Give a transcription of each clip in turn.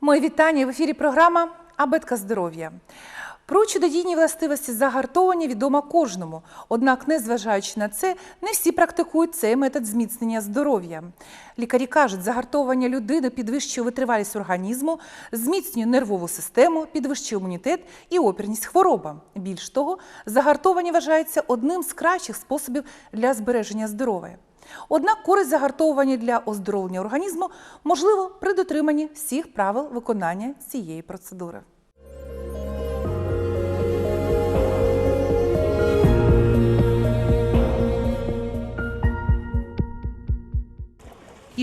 Моє вітання в ефірі програма Абетка здоров'я. Про чудодійні властивості загартовування відомо кожному. Однак, незважаючи на це, не всі практикують цей метод зміцнення здоров'я. Лікарі кажуть, загартовування людини підвищує витривалість організму, зміцнює нервову систему, підвищує імунітет і опірність хворобам. Більш того, загартовування вважається одним з кращих способів для збереження здоров'я. Однак користь загартовування для оздоровлення організму можливо при дотриманні всіх правил виконання цієї процедури.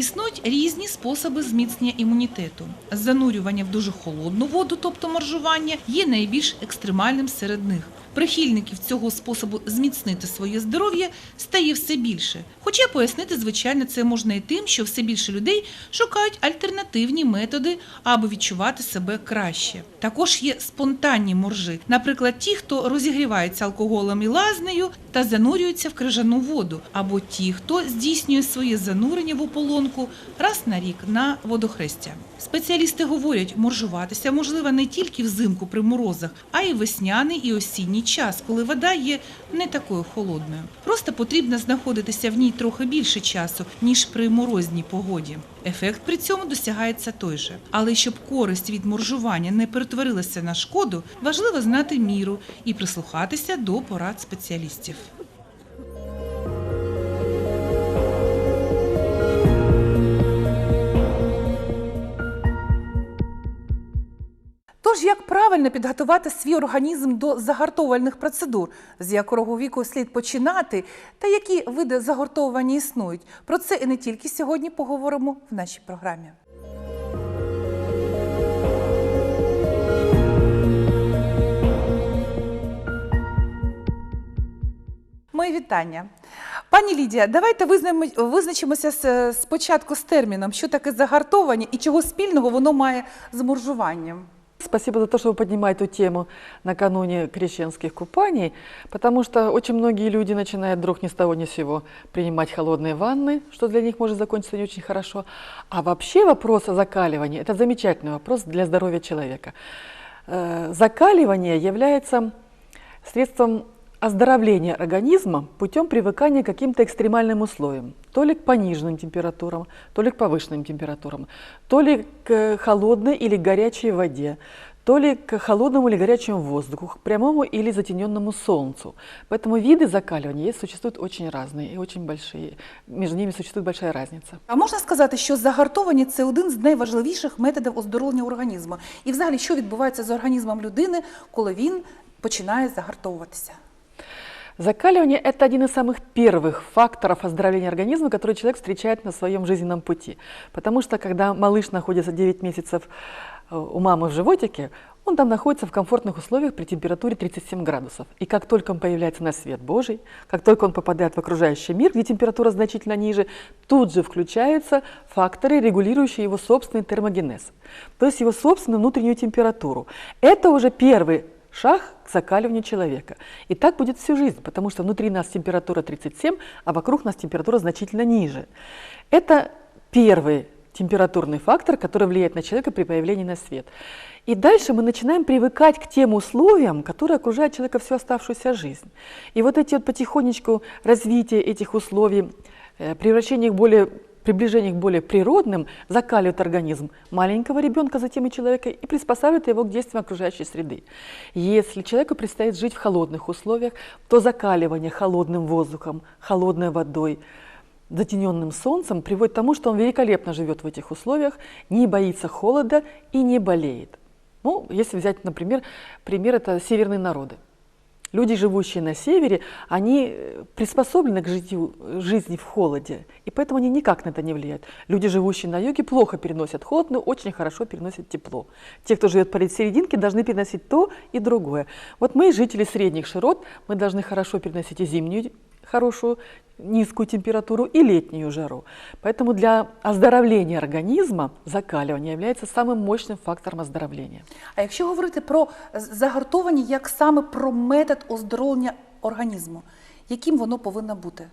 Існують різні способи зміцнення імунітету. Занурювання в дуже холодну воду, тобто моржування, є найбільш екстремальним серед них. Прихильників цього способу зміцнити своє здоров'я стає все більше. Хоча пояснити, звичайно, це можна і тим, що все більше людей шукають альтернативні методи, аби відчувати себе краще. Також є спонтанні моржи, наприклад, ті, хто розігрівається алкоголем і лазнею та занурюється в крижану воду, або ті, хто здійснює своє занурення в ополонку раз на рік на водохрестя. Спеціалісти говорять, моржуватися можливо не тільки взимку при морозах, а й весняний і осінній час, коли вода є не такою холодною. Просто потрібно знаходитися в ній трохи більше часу, ніж при морозній погоді. Ефект при цьому досягається той же. Але щоб користь від моржування не перетворилася на шкоду, важливо знати міру і прислухатися до порад спеціалістів. Тож, як правильно підготувати свій організм до загартовувальних процедур, з якого віку слід починати, та які види загартовування існують? Про це і не тільки сьогодні поговоримо в нашій програмі. Мої вітання. Пані Лідія, давайте визначимося з- спочатку з терміном, що таке загартовування і чого спільного воно має з моржуванням. Спасибо за то, что вы поднимаете эту тему накануне крещенских купаний, потому что очень многие люди начинают вдруг ни с того ни с сего принимать холодные ванны, что для них может закончиться не очень хорошо. А вообще вопрос о закаливании – это замечательный вопрос для здоровья человека. Э, Закаливание является средством оздоровления организма путем привыкания к каким-то экстремальным условиям. То ли к пониженным температурам, то ли к повышенным температурам, то ли к холодной или горячей воде, то ли к холодному или горячему воздуху, к прямому или затененному солнцу. Поэтому виды закаливания есть, существуют очень разные и очень большие. Между ними существует большая разница. А можна сказати, що загартовування це один з найважливіших методів оздоровлення організму. І взагалі, що відбувається з організмом людини, коли він починає загартовуватися? Закаливание – это один из самых первых факторов оздоровления организма, который человек встречает на своем жизненном пути. Потому что, когда малыш находится 9 месяцев э, у мамы в животике, он там находится в комфортных условиях при температуре 37 градусов. И как только он появляется на свет Божий, как только он попадает в окружающий мир, где температура значительно ниже, тут же включаются факторы, регулирующие его собственный термогенез, то есть его собственную внутреннюю температуру. Это уже первый шаг к закаливанию человека. И так будет всю жизнь, потому что внутри нас температура 37, а вокруг нас температура значительно ниже. Это первый температурный фактор, который влияет на человека при появлении на свет. И дальше мы начинаем привыкать к тем условиям, которые окружают человека всю оставшуюся жизнь. И вот эти вот потихонечку развитие этих условий, э, превращение их в более приближение к более природным закаливает организм маленького ребенка, затем и человека, и приспосабливает его к действиям окружающей среды. Если человеку предстоит жить в холодных условиях, то закаливание холодным воздухом, холодной водой, затененным солнцем приводит к тому, что он великолепно живет в этих условиях, не боится холода и не болеет. Ну, если взять, например, пример, это северные народы. Люди, живущие на севере, они э, приспособлены к житию, жизни в холоде, и поэтому они никак на это не влияют. Люди, живущие на юге, плохо переносят холод, но очень хорошо переносят тепло. Те, кто живет посерединке, должны переносить то и другое. Вот мы, жители средних широт, мы должны хорошо переносить и зимнюю хорошую низкую температуру и летнюю жару. Поэтому для оздоровления организма закаливание является самым мощным фактором оздоровления. А якщо говорити про загартовані як саме про метод оздоровлення організму, яким воно повинно бути?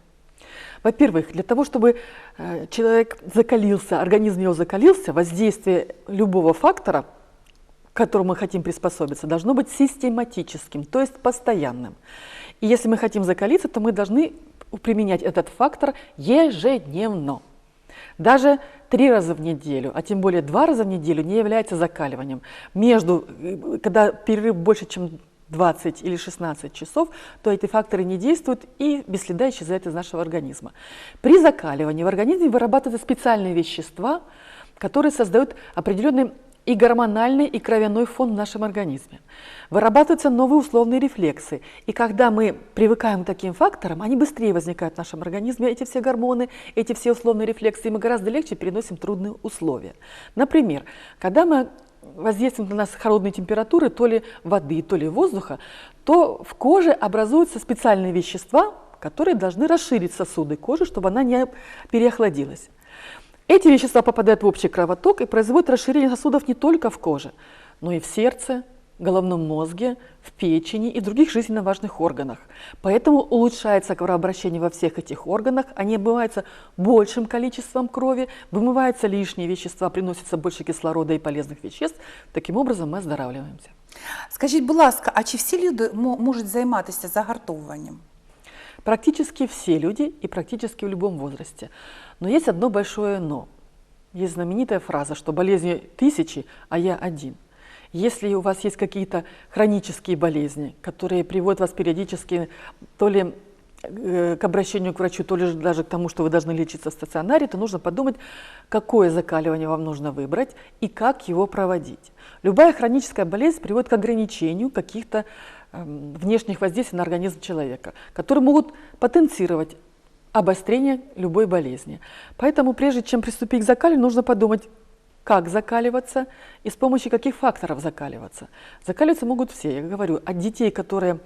Во-первых, для того, чтобы э, человек закалился, организм его закалился, воздействие любого фактора, к которому мы хотим приспособиться, должно быть систематическим, то есть постоянным. И если мы хотим закалиться, то мы должны применять этот фактор ежедневно. Даже три раза в неделю, а тем более два раза в неделю не является закаливанием. Между, э, когда перерыв больше, чем 20 или 16 часов, то эти факторы не действуют и без следа исчезают из нашего организма. При закаливании в организме вырабатываются специальные вещества, которые создают определенный и гормональный, и кровяной фон в нашем организме. Вырабатываются новые условные рефлексы. И когда мы привыкаем к таким факторам, они быстрее возникают в нашем организме, эти все гормоны, эти все условные рефлексы, и мы гораздо легче переносим трудные условия. Например, когда мы воздействуем на нас холодные температуры, то ли воды, то ли воздуха, то в коже образуются специальные вещества, которые должны расширить сосуды кожи, чтобы она не переохладилась. Эти вещества попадают в общий кровоток и производят расширение сосудов не только в коже, но и в сердце, головном мозге, в печени и других жизненно важных органах. Поэтому улучшается кровообращение во всех этих органах, они обмываются большим количеством крови, вымываются лишние вещества, приносится больше кислорода и полезных веществ. Таким образом мы оздоравливаемся. Скажіть, будь ласка, а чи всі люди мо- можуть займатися загартовуванням? Практически все люди и практически в любом возрасте. Но есть одно большое «но». Есть знаменитая фраза, что болезни тысячи, а я один. Если у вас есть какие-то хронические болезни, которые приводят вас периодически то ли э, к обращению к врачу, то ли же даже к тому, что вы должны лечиться в стационаре, то нужно подумать, какое закаливание вам нужно выбрать и как его проводить. Любая хроническая болезнь приводит к ограничению каких-то эм, внешних воздействий на организм человека, которые могут потенцировать обострение любой болезни. Поэтому прежде чем приступить к закаливанию, нужно подумать, как закаливаться и с помощью каких факторов закаливаться. Закаливаться могут все, я говорю, от детей, которые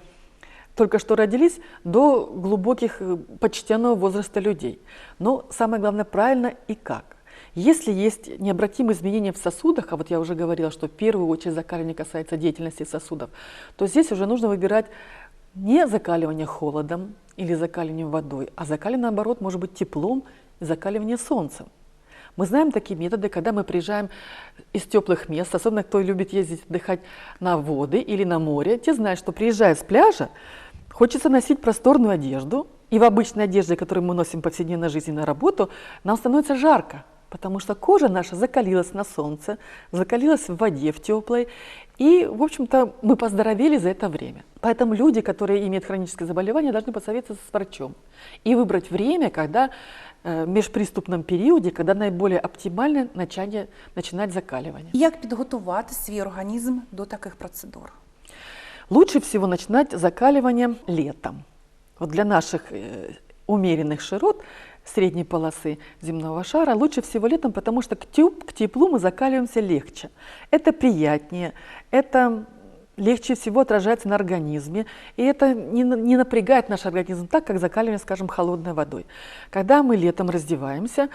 только что родились, до глубоких э, почтенного возраста людей. Но самое главное, правильно и как. Если есть необратимые изменения в сосудах, а вот я уже говорила, что в первую очередь закаливание касается деятельности сосудов, то здесь уже нужно выбирать не закаливание холодом или закаливание водой, а закаливание, наоборот, может быть теплом и закаливание солнцем. Мы знаем такие методы, когда мы приезжаем из теплых мест, особенно кто любит ездить отдыхать на воды или на море, те знают, что приезжая с пляжа, хочется носить просторную одежду, и в обычной одежде, которую мы носим в повседневной жизни на работу, нам становится жарко, потому что кожа наша закалилась на солнце, закалилась в воде, в теплой, и, в общем-то, мы поздоровели за это время. Поэтому люди, которые имеют хроническое заболевание, должны посоветоваться с врачом и выбрать время, когда э, в межприступном периоде, когда наиболее оптимально начать, начинать закаливание. Як підготувати свій організм до таких процедур? Лучше всего начинать закаливание летом. Вот для наших э, умеренных широт средней полосы земного шара лучше всего летом, потому что к, теп- к теплу мы закаливаемся легче. Это приятнее, это легче всего отражается на организме, и это не, не напрягает наш организм так, как закаливание, скажем, холодной водой. Когда мы летом раздеваемся,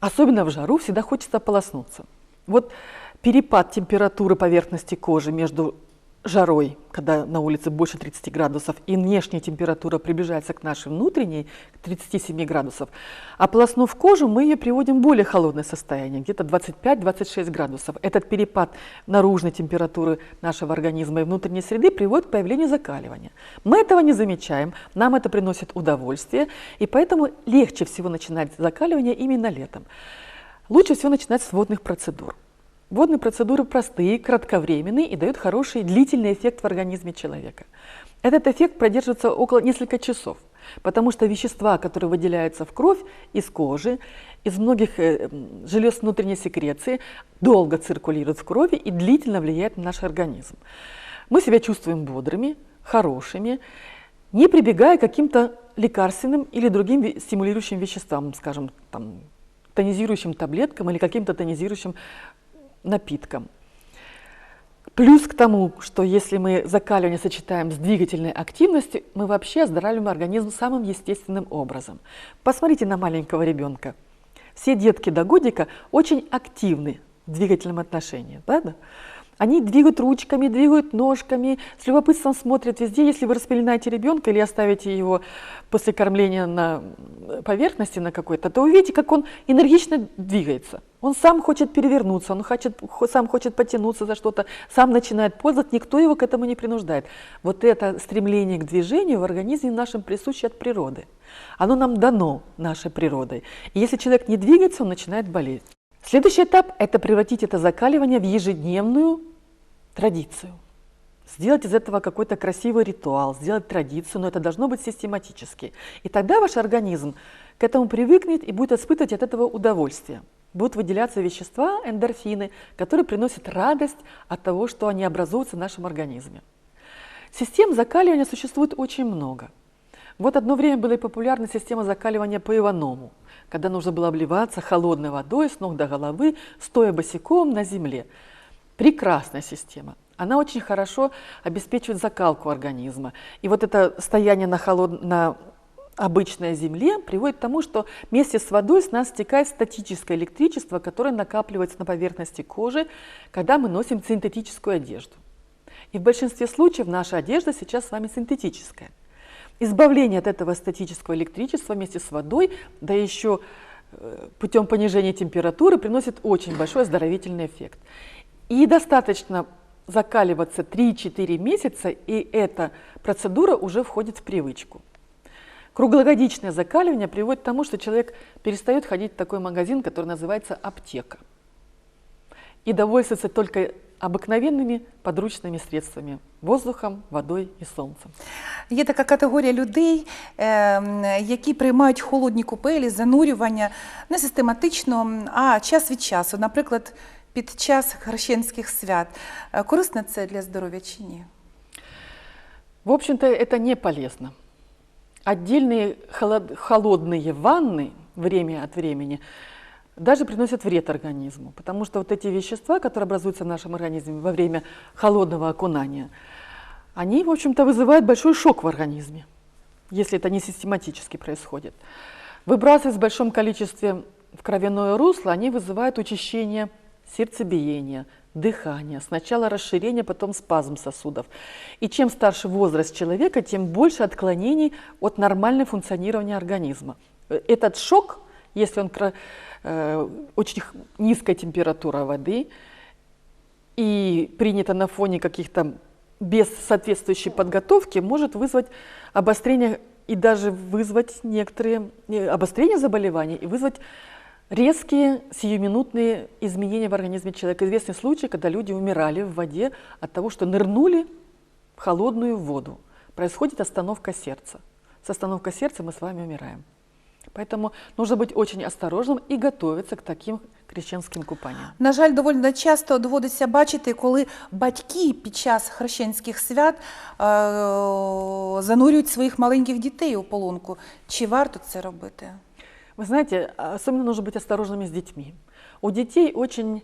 особенно в жару, всегда хочется ополоснуться. Вот перепад температуры поверхности кожи между жарой, когда на улице больше 30 градусов, и внешняя температура приближается к нашей внутренней, к 37 градусов, ополоснув кожу, мы ее приводим в более холодное состояние, где-то 25-26 градусов. Этот перепад наружной температуры нашего организма и внутренней среды приводит к появлению закаливания. Мы этого не замечаем, нам это приносит удовольствие, и поэтому легче всего начинать закаливание именно летом. Лучше всего начинать с водных процедур. Водные процедуры простые, кратковременные и дают хороший длительный эффект в организме человека. Этот эффект продерживается около нескольких часов, потому что вещества, которые выделяются в кровь из кожи, из многих э, желез внутренней секреции, долго циркулируют в крови и длительно влияют на наш организм. Мы себя чувствуем бодрыми, хорошими, не прибегая к каким-то лекарственным или другим стимулирующим веществам, скажем, там, тонизирующим таблеткам или каким-то тонизирующим напиткам. Плюс к тому, что если мы закаливание сочетаем с двигательной активностью, мы вообще оздоравливаем организм самым естественным образом. Посмотрите на маленького ребенка. Все детки до годика очень активны в двигательном отношении, правда? Они двигают ручками, двигают ножками, с любопытством смотрят везде. Если вы распеленаете ребенка или оставите его после кормления на поверхности на какой-то, то увидите, как он энергично двигается. Он сам хочет перевернуться, он хочет, сам хочет потянуться за что-то, сам начинает ползать, никто его к этому не принуждает. Вот это стремление к движению в организме нашем присуще от природы. Оно нам дано нашей природой. И если человек не двигается, он начинает болеть. Следующий этап – это превратить это закаливание в ежедневную традицию. Сделать из этого какой-то красивый ритуал, сделать традицию, но это должно быть систематически. И тогда ваш организм к этому привыкнет и будет испытывать от этого удовольствие. Будут выделяться вещества, эндорфины, которые приносят радость от того, что они образуются в нашем организме. Систем закаливания существует очень много. Вот одно время была и популярна система закаливания по Иваному – когда нужно было обливаться холодной водой с ног до головы, стоя босиком на земле. Прекрасная система. Она очень хорошо обеспечивает закалку организма. И вот это стояние на, холод... на обычной земле приводит к тому, что вместе с водой с нас стекает статическое электричество, которое накапливается на поверхности кожи, когда мы носим синтетическую одежду. И в большинстве случаев наша одежда сейчас с вами синтетическая. Избавление от этого статического электричества вместе с водой, да еще э, путем понижения температуры приносит очень большой оздоровительный эффект. И достаточно закаливаться 3-4 месяца, и эта процедура уже входит в привычку. Круглогодичное закаливание приводит к тому, что человек перестает ходить в такой магазин, который называется аптека, и довольствуется только обыкновенными подручными средствами воздухом, водой і сонцем. Є така категорія людей, е, які приймають холодні купелі, занурювання не систематично, а час від часу, наприклад, під час хрещенських свят. Е, Корисно це для здоров'я чи ні? В общем-то, это не полезно. Отдельные холод- холодные ванны время от времени даже приносят вред организму, потому что вот эти вещества, которые образуются в нашем организме во время холодного окунания, они, в общем-то, вызывают большой шок в организме, если это не систематически происходит. Выбрасывать в большом количестве в кровяное русло, они вызывают учащение сердцебиения, дыхания, сначала расширение, потом спазм сосудов. И чем старше возраст человека, тем больше отклонений от нормального функционирования организма. Этот шок, если он очень низкая температура воды и принято на фоне каких-то без соответствующей подготовки, может вызвать обострение и даже вызвать некоторые э, обострение заболеваний и вызвать резкие сиюминутные изменения в организме человека. Известный случай, когда люди умирали в воде от того, что нырнули в холодную воду. Происходит остановка сердца. С остановкой сердца мы с вами умираем. Поэтому нужно быть очень осторожным и готовиться к таким крещенським купанням. На жаль, доволі часто доводиться бачити, коли батьки під час хрещенських свят е- занурюють своїх маленьких дітей у полонку. Чи варто це робити? Вы знаете, особенно нужно быть осторожными с детьми. У детей очень э,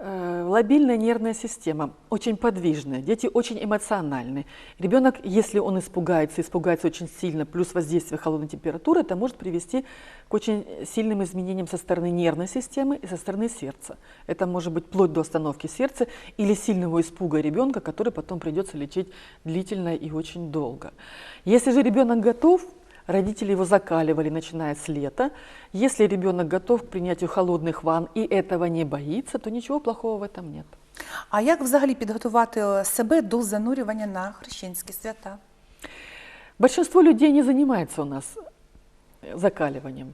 лобильная нервная система, очень подвижная, дети очень эмоциональны. Ребенок, если он испугается, испугается очень сильно, плюс воздействие холодной температуры, это может привести к очень сильным изменениям со стороны нервной системы и со стороны сердца. Это может быть вплоть до остановки сердца или сильного испуга ребенка, который потом придется лечить длительно и очень долго. Если же ребенок готов, Родители его закаливали, начиная с лета. Если ребенок готов к принятию холодных ванн и этого не боится, то ничего плохого в этом нет. А як взагалі підготувати себе до занурювання на хрещенські свята? Большинство людей не занимается у нас закаливанием.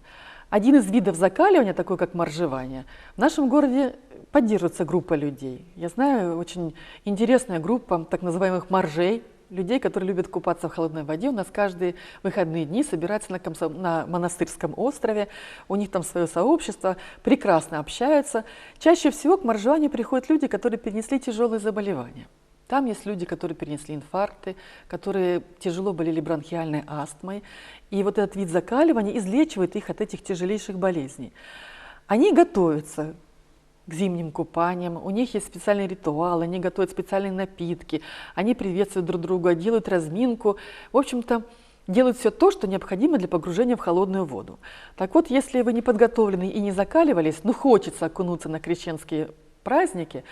Один из видов закаливания, такой как моржевание, в нашем городе поддерживается группа людей. Я знаю очень интересная группа так называемых моржей, людей, которые любят купаться в холодной воде. У нас каждые выходные дни собираются на, Комсом... на монастырском острове. У них там свое сообщество, прекрасно общаются. Чаще всего к моржеванию приходят люди, которые перенесли тяжелые заболевания. Там есть люди, которые перенесли инфаркты, которые тяжело болели бронхиальной астмой. И вот этот вид закаливания излечивает их от этих тяжелейших болезней. Они готовятся к зимним купаниям, у них есть специальный ритуал, они готовят специальные напитки, они приветствуют друг друга, делают разминку. В общем-то, делают все то, что необходимо для погружения в холодную воду. Так вот, если вы не подготовлены и не закаливались, но хочется окунуться на крещенские праздники,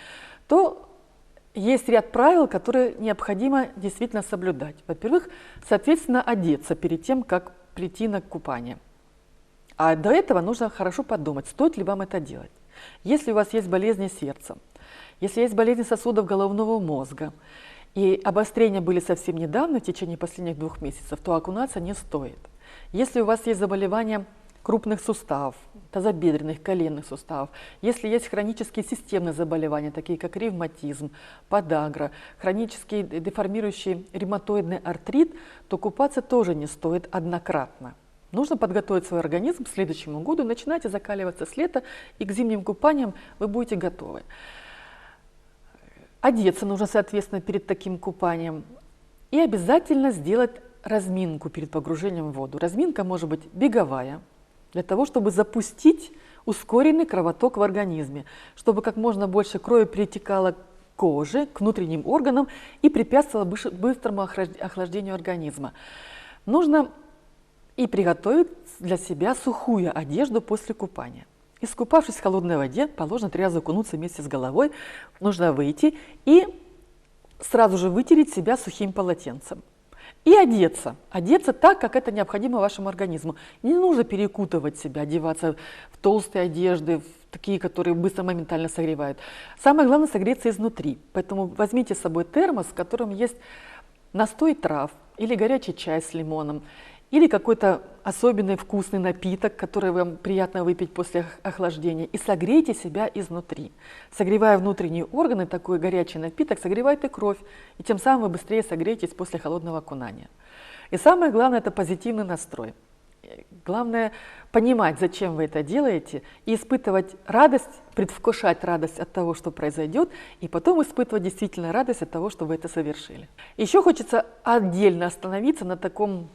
то есть ряд правил, которые необходимо действительно соблюдать. Во-первых, соответственно, одеться перед тем, как прийти на купание. А до этого нужно хорошо подумать, стоит ли вам это делать. Если у вас есть болезни сердца, если есть болезни сосудов головного мозга, и обострения были совсем недавно, в течение последних двух месяцев, то окунаться не стоит. Если у вас есть заболевания крупных суставов, тазобедренных, коленных суставов, если есть хронические системные заболевания, такие как ревматизм, подагра, хронический деформирующий ревматоидный артрит, то купаться тоже не стоит однократно. Нужно подготовить свой организм к следующему году, начинайте закаливаться с лета, и к зимним купаниям вы будете готовы. Одеться нужно, соответственно, перед таким купанием. И обязательно сделать разминку перед погружением в воду. Разминка может быть беговая, для того, чтобы запустить ускоренный кровоток в организме, чтобы как можно больше крови перетекало к коже, к внутренним органам и препятствовало быстрому охлаждению организма. Нужно и приготовить для себя сухую одежду после купания. Искупавшись в холодной воде, положено три раза окунуться вместе с головой, нужно выйти и сразу же вытереть себя сухим полотенцем. И одеться. Одеться так, как это необходимо вашему организму. Не нужно перекутывать себя, одеваться в толстые одежды, в такие, которые быстро, моментально согревают. Самое главное согреться изнутри. Поэтому возьмите с собой термос, в котором есть настой трав или горячий чай с лимоном или какой-то особенный вкусный напиток, который вам приятно выпить после охлаждения, и согрейте себя изнутри. Согревая внутренние органы, такой горячий напиток согревает и кровь, и тем самым вы быстрее согреетесь после холодного окунания. И самое главное – это позитивный настрой. Главное понимать, зачем вы это делаете, и испытывать радость, предвкушать радость от того, что произойдет, и потом испытывать действительно радость от того, что вы это совершили. Еще хочется отдельно остановиться на таком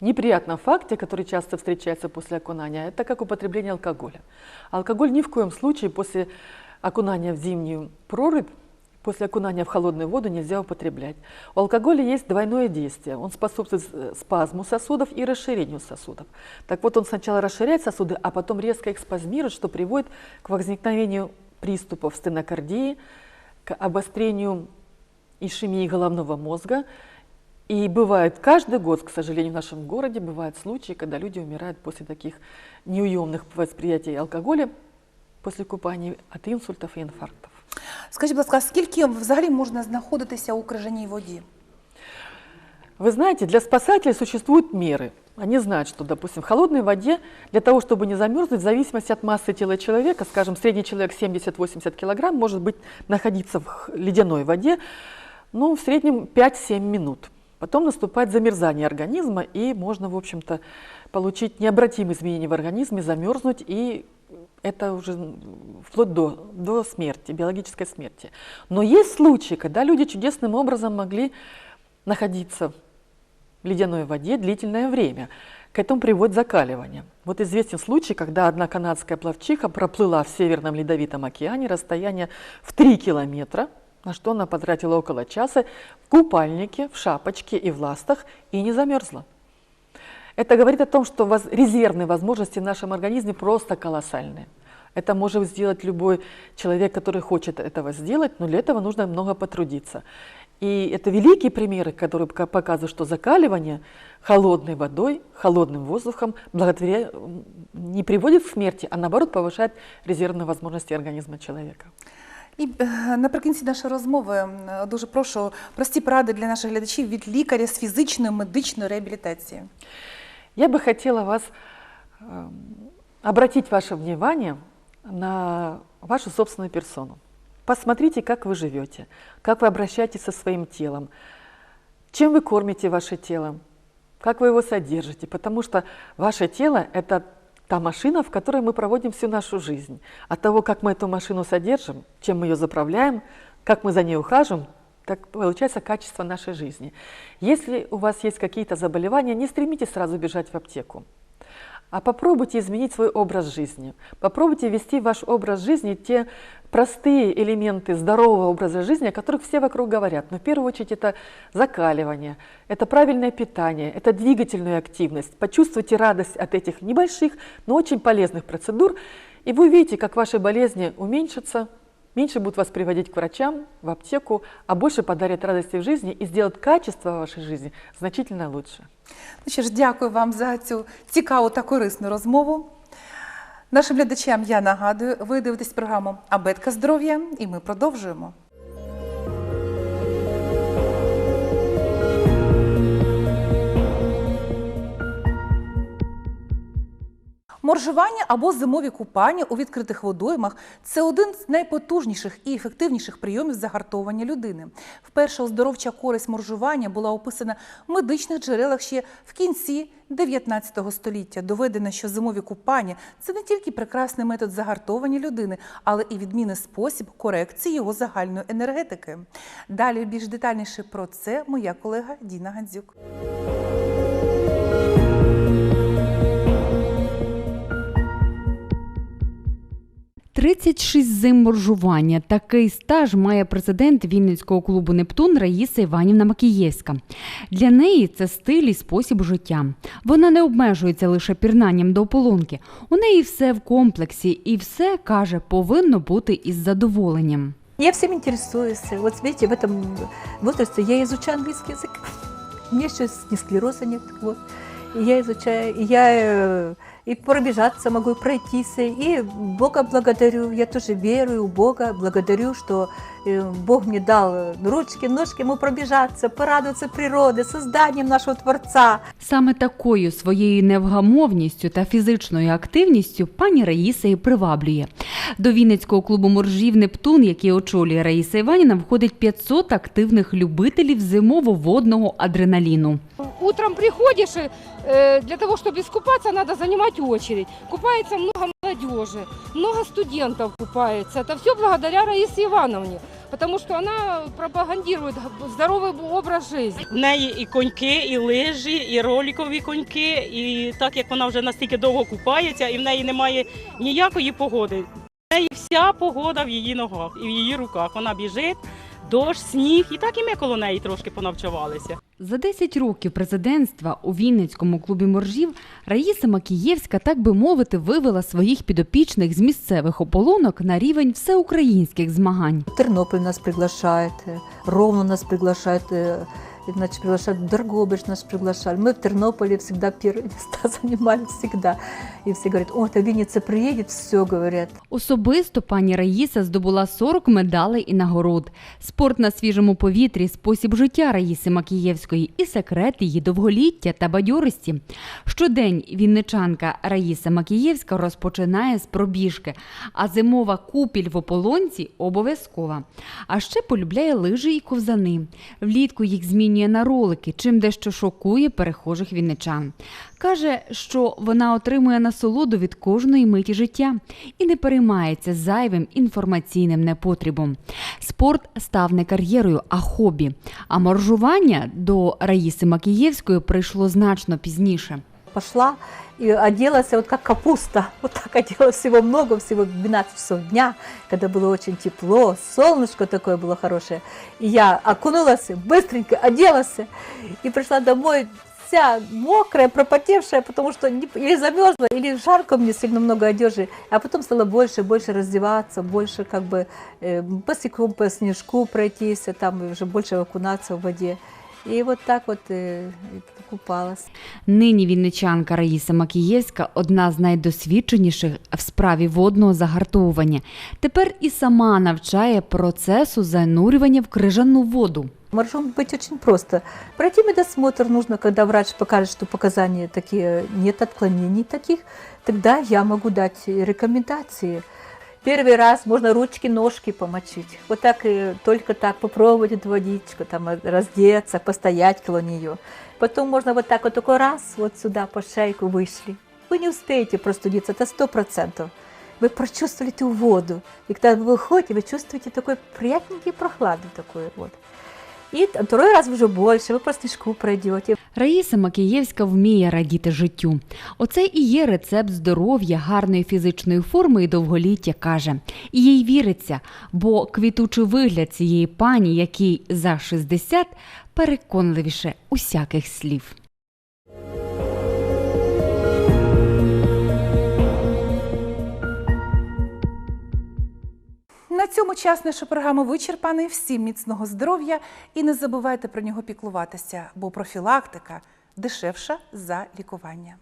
неприятном факте, который часто встречается после окунания, это как употребление алкоголя. Алкоголь ни в коем случае после окунания в зимнюю прорубь, после окунания в холодную воду нельзя употреблять. У алкоголя есть двойное действие. Он способствует э, спазму сосудов и расширению сосудов. Так вот, он сначала расширяет сосуды, а потом резко их спазмирует, что приводит к возникновению приступов стенокардии, к обострению ишемии головного мозга, и бывает каждый год, к сожалению, в нашем городе бывают случаи, когда люди умирают после таких неуемных восприятий алкоголя, после купания от инсультов и инфарктов. Скажіть, будь ласка, скільки взагалі можна знаходитися у крижаній воді? Вы знаете, для спасателей существуют меры. Они знают, что, допустим, в холодной воде для того, чтобы не замерзнуть, в зависимости от массы тела человека, скажем, средний человек 70-80 килограмм может быть находиться в ледяной воде, ну, в среднем 5-7 минут. Потом наступает замерзание организма, и можно, в общем-то, получить необратимые изменения в организме, замерзнуть, и это уже вплоть до, до смерти, биологической смерти. Но есть случаи, когда люди чудесным образом могли находиться в ледяной воде длительное время. К этому приводит закаливание. Вот известен случай, когда одна канадская пловчиха проплыла в Северном Ледовитом океане расстояние в 3 километра – на что она потратила около часа в купальнике, в шапочке и в ластах и не замерзла. Это говорит о том, что резервные возможности в нашем организме просто колоссальные. Это может сделать любой человек, который хочет этого сделать, но для этого нужно много потрудиться. И это великие примеры, которые показывают, что закаливание холодной водой, холодным воздухом благодаря не приводит к смерти, а наоборот повышает резервные возможности организма человека. І е, наприкінці нашої розмови дуже прошу прості поради для наших глядачів від лікаря з фізичної медичної реабілітації. Я бы хотела вас обратить ваше внимание на вашу собственную персону. Посмотрите, как вы живете, как вы обращаетесь со своим телом, чем вы кормите ваше тело, как вы его содержите, потому что ваше тело – это та машина, в которой мы проводим всю нашу жизнь. От того, как мы эту машину содержим, чем мы ее заправляем, как мы за ней ухаживаем, так получается качество нашей жизни. Если у вас есть какие-то заболевания, не стремитесь сразу бежать в аптеку. А попробуйте изменить свой образ жизни. Попробуйте ввести в ваш образ жизни те простые элементы здорового образа жизни, о которых все вокруг говорят. Но в первую очередь это закаливание, это правильное питание, это двигательная активность. Почувствуйте радость от этих небольших, но очень полезных процедур, и вы увидите, как ваши болезни уменьшатся, меньше будут вас приводить к врачам, в аптеку, а больше подарят радости в жизни и сделают качество вашей жизни значительно лучше. Ну що ж, дякую вам за цю цікаву та корисну розмову. Нашим глядачам я нагадую, ви дивитесь програму Абетка здоров'я, і ми продовжуємо. Моржування або зимові купання у відкритих водоймах це один з найпотужніших і ефективніших прийомів загартовування людини. Вперше оздоровча користь моржування була описана в медичних джерелах ще в кінці 19 століття. Доведено, що зимові купання це не тільки прекрасний метод загартовування людини, але і відмінний спосіб корекції його загальної енергетики. Далі більш детальніше про це моя колега Діна Гандзюк. 36 зим моржування. Такий стаж має президент Вінницького клубу Нептун Раїса Іванівна Макієвська. Для неї це стиль і спосіб життя. Вона не обмежується лише пірнанням до ополонки. У неї все в комплексі, і все каже, повинно бути із задоволенням. Я всем интересуюсь. Вот видите, в этом возрасте я изучаю английский язык. У меня еще ни склероза нет. Вот. И я изучаю, и я э, и пробежаться могу, и пройтись, и Бога благодарю. Я тоже верую в Бога, благодарю, что э, Бог мне дал ручки, ножки, ему пробежаться, порадоваться природе, созданием нашего Творца. Саме такою своєю невгамовністю та фізичною активністю пані Раїса і приваблює. До Вінницького клубу моржів Нептун, який очолює Раїса Іванівна, входить 500 активних любителів зимово-водного адреналіну. Утром приходишь, и, э, для того, чтобы искупаться, надо занимать очередь. Купается много молодежи, много студентов купается. Это все благодаря Раисе Ивановне, потому что она пропагандирует здоровый образ жизни. В неї і коньки, і лижі, і ролікові коньки. І так як вона вже настільки довго купається, і в неї немає ніякої погоди. В неї вся погода в її ногах і в її руках. Вона біжить, дощ, сніг, і так і ми коло неї трошки понавчавалися. За 10 років президентства у Вінницькому клубі моржів Раїса Макієвська, так би мовити, вивела своїх підопічних з місцевих ополонок на рівень всеукраїнських змагань. Тернопіль нас приглашает, э, Ровно нас приглашает, э, значит, приглашают, Драгобыч нас приглашали. Мы в Тернополе всегда первые места занимали, всегда. И все говорят, о, это Винница приедет, все говорят. Особисто пані Раїса здобула 40 медалей і нагород. Спорт на свіжому повітрі, спосіб життя Раїси Макієвської і секрет її довголіття та бадьорості. Щодень вінничанка Раїса Макієвська розпочинає з пробіжки, а зимова купіль в ополонці обов'язкова. А ще полюбляє лижі і ковзани. Влітку їх змінює на ролики, чим дещо шокує перехожих вінничан. Каже, що вона отримує насолоду від кожної миті життя і не переймається зайвим інформаційним непотрібом. Спорт став не кар'єрою, а хобі. А моржування до Раїси Макієвської прийшло значно пізніше. Пошла и оделась вот как капуста. Вот так оделась всего много, всего 12 часов дня, когда было очень тепло, солнышко такое было хорошее. И я окунулась, быстренько оделась и пришла домой вся мокрая, пропотевшая, потому что не- или замерзла, или жарко мне сильно много одежды. А потом стало больше и больше раздеваться, больше как бы э, босиком по снежку пройтись, а там уже больше окунаться в воде. И вот так вот э, и купалась. Нині вінничанка Раїса Макієвська одна з найдосвідченіших в справі водного загартовування. Тепер і сама навчає процесу занурювання в крижану воду. Моржом быть очень просто. Пройти медосмотр нужно, когда врач покажет, что показания такие, нет отклонений таких, тогда я могу дать рекомендации. Первый раз можно ручки, ножки помочить. Вот так и только так попробовать эту водичку, там раздеться, постоять около нее. Потом можно вот так вот только раз вот сюда по шейку вышли. Вы не успеете простудиться, это сто процентов. Вы прочувствовали эту воду. И когда вы выходите, вы чувствуете такой приятненький прохладный такой вот. Т- второй раз уже больше, вы по стежку пройдете. Раїса Макієвська вміє радіти життю. Оце і є рецепт здоров'я, гарної фізичної форми і довголіття, каже. І їй віриться, бо квітучий вигляд цієї пані, якій за 60, переконливіше усяких слів. На цьому час наша програма вичерпаний. Всім міцного здоров'я і не забувайте про нього піклуватися, бо профілактика дешевша за лікування.